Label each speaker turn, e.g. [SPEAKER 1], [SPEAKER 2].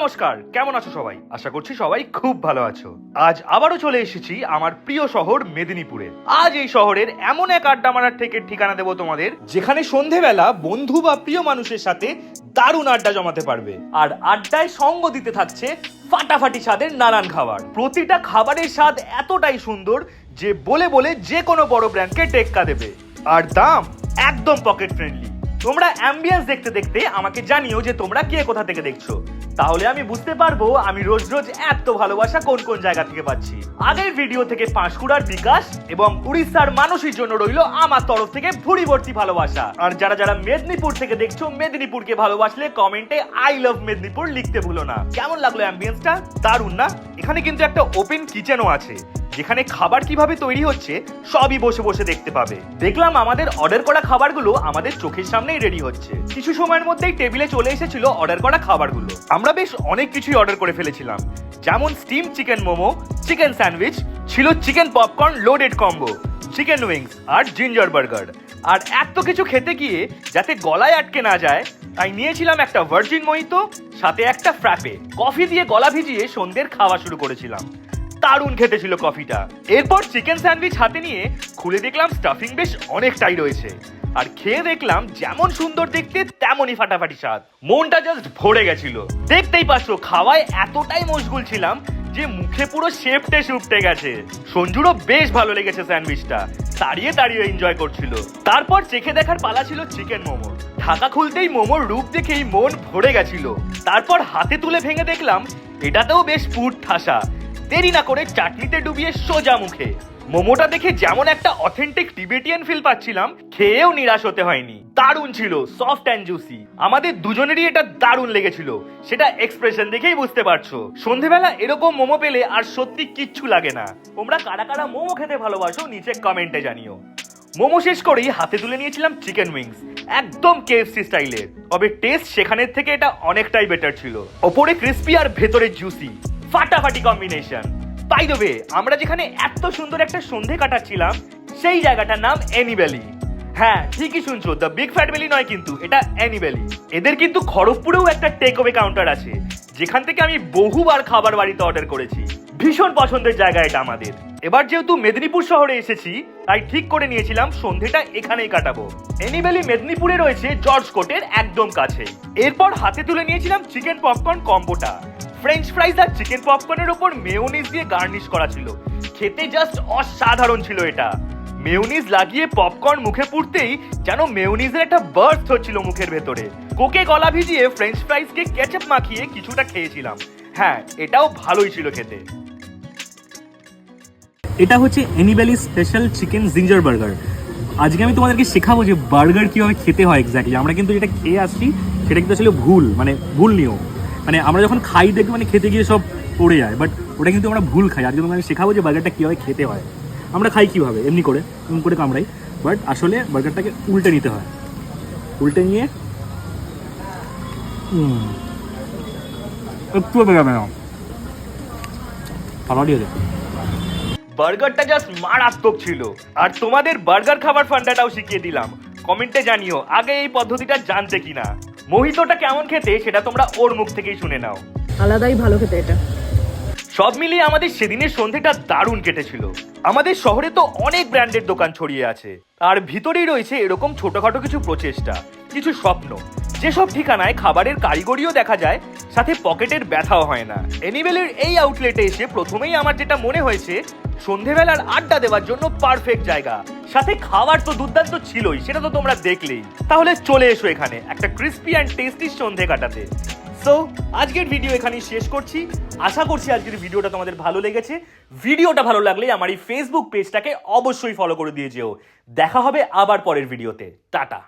[SPEAKER 1] নমস্কার, কেমন আছো সবাই? আশা করছি সবাই খুব ভালো আছো। আজ আবারও চলে এসেছি আমার প্রিয় শহর মেদিনীপুরে। আজ এই শহরের এমন এক আড্ডা মারার থেকে ঠিকানা দেবো তোমাদের, যেখানে সন্ধেবেলা বন্ধু বা প্রিয় মানুষের সাথে দারুণ আড্ডা জমাতে পারবে। আর আড্ডায় সঙ্গ দিতে থাকছে ফাটাফাটি স্বাদের নানান খাবার। প্রতিটা খাবারের স্বাদ এতটাই সুন্দর যে বলে বলে যে কোনো বড় ব্র্যান্ডকে টেক্কা দেবে। আর দাম একদম পকেট ফ্রেন্ডলি তোমরা অ্যাম্বিয়েন্স দেখতে দেখতে আমাকে জানিও যে তোমরা কে কোথা থেকে দেখছ। তাহলে আমি বুঝতে পারব আমি রোজ রোজ এত ভালোবাসা কোন কোন জায়গা থেকে পাচ্ছি। আগের ভিডিও থেকে পাঁশকুড়ার বিকাশ এবং উড়িষ্যার মানুষের জন্য রইল আমার তরফ থেকে ভুড়িভর্তি ভালোবাসা। আর যারা যারা মেদিনীপুর থেকে দেখছ, মেদিনীপুরকে ভালোবাসলে কমেন্টে আই লাভ মেদিনীপুর লিখতে ভুলো না। কেমন লাগল অ্যাম্বিয়েন্সটা দারুণ না? এখানে কিন্তু একটা ওপেন কিচেনও আছে। যেখানে খাবার কীভাবে তৈরি হচ্ছে, সবই বসে বসে দেখতে পাবে। দেখলাম আমাদের অর্ডার করা খাবারগুলো আমাদের চোখের সামনেই রেডি হচ্ছে। কিছু সময়ের মধ্যেই টেবিলে চলে এসেছিল অর্ডার করা খাবারগুলো। আমরা বেশ অনেক কিছুই অর্ডার করে ফেলেছিলাম। যেমন steam chicken momo chicken sandwich ছিল chicken popcorn loaded combo chicken wings আর জিঞ্জার বার্গার আর এত কিছু খেতে গিয়ে যাতে গলায় আটকে না যায়, তাই নিয়েছিলাম একটা ভার্জিন মহিতো সাথে একটা ফ্র্যাপে কফি দিয়ে গলা ভিজিয়ে সন্ধ্যের খাওয়া শুরু করেছিলাম। দারুণ খেতে ছিল কফিটা। এরপর চিকেন স্যান্ডউইচ হাতে নিয়ে খুলে দেখলাম স্টাফিং বেশ অনেকটাই রয়েছে। আর খেয়ে দেখলাম যেমন সুন্দর দেখতে, তেমনই ফাটাফাটি স্বাদ। মনটা জাস্ট ভরে গেছিল। দেখতেই পাচ্ছ, খাওয়ায় এতটাই মশগুল ছিলাম যে মুখে পুরো শেপটে সুপটে গেছে। সঞ্জুরও বেশ ভালো লেগেছে স্যান্ডউইচটা। তাড়িয়ে তাড়িয়ে এনজয় করছিল। তারপর চেখে দেখার পালা ছিল চিকেন মোমো। ঢাকা খুলতেই মোমোর রূপ দেখেই মন ভরে গেছিল। তারপর হাতে তুলে ভেঙে দেখলাম, এটাতেও বেশ পুট ঠাসা দেরি না করে চাটনিতে ডুবিয়ে সোজা মুখে। মোমোটা দেখে যেমন একটা অথেন্টিক টিবেটিয়ান ফিল পাচ্ছিলাম, খেয়েও নিরাশ হতে হয়নি। দারুণ ছিল সফট অ্যান্ড জুসি আমাদের দুজনেরই এটা দারুণ লেগেছিল। সেটা এক্সপ্রেশন দেখেই বুঝতে পারছ। সন্ধেবেলা এরকম মোমো পেলে আর সত্যি কিচ্ছু লাগে না। তোমরা কারা কারা মোমো খেতে ভালোবাসো, নিচে কমেন্টে জানিও। মোমো শেষ করেই হাতে তুলে নিয়েছিলাম চিকেন উইংস একদম কেএফসি স্টাইলের তবে টেস্ট সেখানের থেকে এটা অনেকটাই বেটার ছিল। ওপরে ক্রিস্পি আর ভেতরে জুসি ফাটাফাটি কম্বিনেশন বাই দ্য আমরা যেখানে এত সুন্দর একটা সন্ধে কাটাচ্ছিলাম, সেই জায়গাটার নাম অ্যানিভ্যালি হ্যাঁ ঠিকই শুনছো দ্য বিগ ফ্যাট ভ্যালি নয় কিন্তু, এটা অ্যানিভ্যালি এদের কিন্তু খড়গপুরেও একটা টেক ওয়ে কাউন্টার আছে, যেখান থেকে আমি বহুবার খাবার বাড়িতে অর্ডার করেছি। ভীষণ পছন্দের জায়গা এটা আমাদের। এবার যেহেতু মেদিনীপুর শহরে এসেছি, তাই ঠিক করে নিয়েছিলাম সন্ধেটা এখানেই কাটাবো। এনিভ্যালি মেদিনীপুরে রয়েছে জর্জ কোটের একদম কাছে। এরপর হাতে তুলে নিয়েছিলাম চিকেন পপকর্ন কম্বোটা। ফ্রেঞ্চ ফ্রাইজ আর চিকেন পপকর্নের ওপর মেয়োনিজ দিয়ে গার্নিশ করা ছিল। খেতে জাস্ট অসাধারণ ছিল এটা। মেয়োনিজ লাগিয়ে পপকর্ন মুখে পুড়তেই যেন মেয়োনিজের একটা বার্থ হচ্ছিল মুখের ভেতরে। কোকে গলা ভিজিয়ে ফ্রেঞ্চ ফ্রাইজকে কেচাপ মাখিয়ে কিছুটা খেয়েছিলাম। হ্যাঁ এটাও ভালোই ছিল খেতে।
[SPEAKER 2] এটা হচ্ছে এনিভ্যালি স্পেশাল চিকেন জিঞ্জার বার্গার আজকে আমি তোমাদেরকে শেখাবো যে বার্গার কীভাবে খেতে হয় এক্স্যাক্টলি আমরা কিন্তু যেটা খেয়ে আসছি, সেটা কিন্তু আসলে ভুল মানে ভুল নিও মানে আমরা যখন খাই দেখব মানে খেতে গিয়ে সব পড়ে যায় বাট ওটা কিন্তু আমরা ভুল খাই। আজকে তোমাকে শেখাবো যে বার্গারটা কীভাবে খেতে হয়। আমরা খাই কীভাবে, এমনি করে এমনি করে কামড়াই বাট আসলে বার্গারটাকে উল্টে নিতে হয়। উল্টে নিয়ে, হুম, একটু বেরোবে না ভালো দিয়ে
[SPEAKER 1] বার্গারটা জাস্ট মারাত্মক ছিল। আর তোমাদের বার্গার খাবার ফান্ডাটাও শিখিয়ে দিলাম। কমেন্টে জানিও, আগে এই পদ্ধতিটা জানতে কিনা। মোহিতটা কেমন খেতে? সেটা তোমরা ওর মুখ থেকেই শুনে নাও।
[SPEAKER 3] আলাদাই ভালো খেতে এটা।
[SPEAKER 1] সব মিলিয়ে আমাদের সেদিনের সন্ধেটা দারুণ কেটেছিল। আমাদের শহরে তো অনেক ব্র্যান্ডের দোকান ছড়িয়ে আছে। আর ভিতরেই রয়েছে এরকম ছোটখাটো কিছু প্রচেষ্টা কিছু স্বপ্ন। যেসব ঠিকানায় খাবারের কারিগরিও দেখা যায় সাথে পকেটের ব্যথাও হয় না। এনিভেলের এই আউটলেটে এসে প্রথমেই আমার যেটা মনে হয়েছে সন্ধেবেলার আড্ডা দেওয়ার জন্য পারফেক্ট জায়গা। সাথে খাবার তো দুর্দান্ত ছিলই, সেটা তো তোমরা দেখলেই। তাহলে চলে এসো এখানে, একটা ক্রিস্পি অ্যান্ড টেস্টি সন্ধে কাটাতে। সো আজকের ভিডিও এখানেই শেষ করছি। আশা করছি আজকের ভিডিওটা তোমাদের ভালো লেগেছে। ভিডিওটা ভালো লাগলে আমার এই ফেসবুক পেজটাকে অবশ্যই ফলো করে দিয়ে যেও। দেখা হবে আবার পরের ভিডিওতে টাটা।